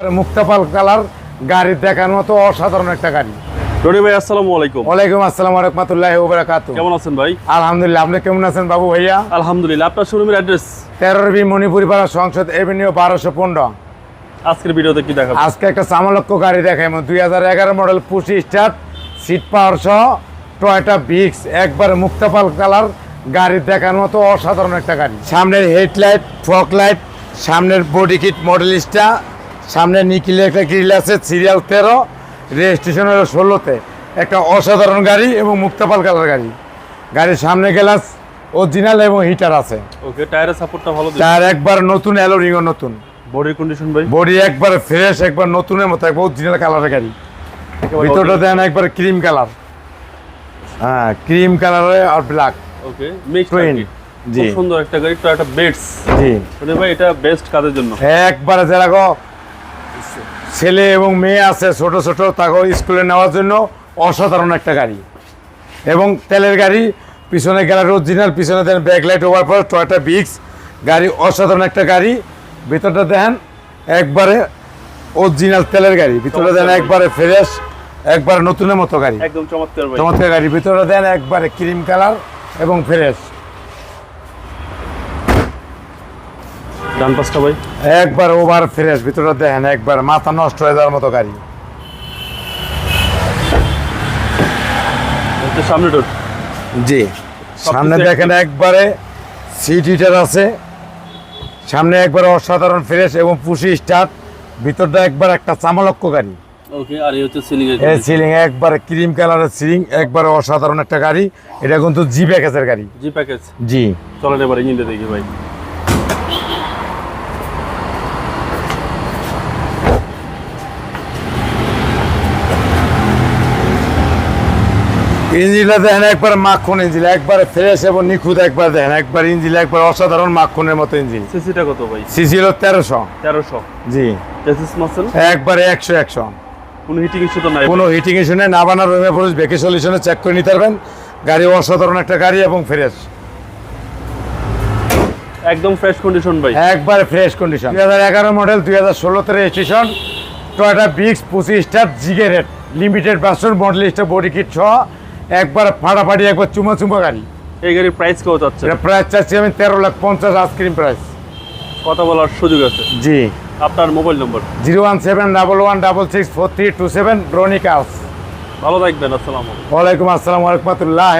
মুক্তাপাল colour গাড়ি দেখার মতো অসাধারণ একটা গাড়ি। রনি ভাই আসসালামু আলাইকুম। ওয়ালাইকুম আসসালাম রহমতুল্লাহ ওবরাকাতু কেমন আছেন ভাই? আলহামদুলিল্লাহ আপনি কেমন আছেন বাবু ভাইয়া? আলহামদুলিল্লাহ আপনার শোরুমের অ্যাড্রেস? তেরোর বি মণিপুরি পাড়া সংসদ এভিনিউ বারোশো পনেরো। আজকের ভিডিওতে কি দেখাবো? আজকে একটা চামালক্ষ গাড়ি হাজার এগারো model push start seat power Toyota Vitz বিক্স একবারে মুক্তাপাল কালার গাড়ি দেখার মতো অসাধারণ একটা গাড়ি। সামনের হেডলাইট ফক লাইট সামনের বডি কিট মডেলিস্টা সামনে নিকিলে একটা গ্রিল আছে সিরিয়াল তেরো রেজিস্ট্রেশন হলো ষোলোতে। একটা অসাধারণ গাড়ি এবং মুক্তাপাল কালার গাড়ি। গাড়ির সামনে গ্লাস অরিজিনাল এবং হিটার আছে। ওকে টায়ারের সাপোর্টটা ভালো তার একবার নতুন অ্যালোরিংও নতুন। বডির কন্ডিশন ভাই? বডি একবার ফ্রেশ একবার নতুনের মতো একবার অরিজিনাল কালারের গাড়ি। ভিতরটা দেন একবার ক্রিম কালার হ্যাঁ ক্রিম কালারে আর ব্ল্যাক ওকে মিক্স Twin, জি। সুন্দর একটা গাড়ি টয়োটা বেডস জি। রনি ভাই এটা বেস্ট কাজের জন্য। একবারে যেরকম ছেলে এবং মেয়ে আছে ছোট ছোট তাকে স্কুলে নেওয়ার জন্য অসাধারণ একটা গাড়ি। এবং তেলের গাড়ি পিছনে গ্যালারি অরিজিনাল পিছনে দেন ব্যাকলাইট ওভার পর টয়টা বিক্স গাড়ি অসাধারণ একটা গাড়ি। ভিতরটা দেখেন একবারে অরিজিনাল তেলের গাড়ি। ভিতরটা দেন একবারে ফ্রেশ একবারে নতুনের মতো গাড়ি। একদম চমৎকার চমৎকার গাড়ি। ভিতরে দেন একবারে ক্রিম কালার এবং ফ্রেশ ডান পাশটা ভাই? একবার ওভার ফ্রেশ ভিতরে দেখেন একবার মাথা নষ্ট হয়ে যাওয়ার মতো গাড়ি। সামনে ডোর জি সামনে দেখেন একবারে সিট হিটার আছে। সামনে একবারে অসাধারণ ফ্রেশ এবং পুশি স্টার্ট ভিতরটা একবার একটা চামালক্ষ গাড়ি। ওকে আর এই হচ্ছে সিলিং এই সিলিং একবারে ক্রিম কালারের সিলিং একবারে অসাধারণ একটা গাড়ি। এটা কিন্তু জি প্যাকেজের গাড়ি। জি প্যাকেজ জি। চলেন এবার ইঞ্জিনটা দেখি ভাই। ইঞ্জিনটা দেখেন একবার মাখন ইঞ্জিন একবারে ফ্রেশ এবং নিখুঁত একবার দেখেন একবার ইঞ্জিন একবার অসাধারণ মাখনের মতো ইঞ্জিন। সিসিটা কত ভাই? সিসি হলো তেরোশো। তেরোশো? জি। একবারে একশো একশো। কোনো হিটিং ইস্যু তো নাই? কোনো হিটিং ইস্যু নেই নাবানা রুমে পুরুষ বেকে সলিউশনে চেক করে নিতে পারবেন। গাড়ি অসাধারণ একটা গাড়ি এবং ফ্রেশ একদম ফ্রেশ কন্ডিশন ভাই। একবারে ফ্রেশ কন্ডিশন দুই হাজার এগারো মডেল দুই হাজার ষোলোতে রেজিস্ট্রেশন টয়টা বিক্স পঁচিশ স্টার জিগে rate limited version model star body kit সহ। একবার ফাটাফাটি একবার চুমা চুমা গাড়ি। এই গাড়ির প্রাইস কত যাচ্ছে এটা প্রাইস চাচ্ছি আমি তেরো লাখ পঞ্চাশ আইসক্রিম প্রাইস কথা বলার সুযোগ আছে? জি। আপনার mobile number zero one seven double one double six four three two seven ব্রনিকাস ভালো থাকবেন আসসালামু আলাইকুম। আসসালাম রহমতুল্লাহ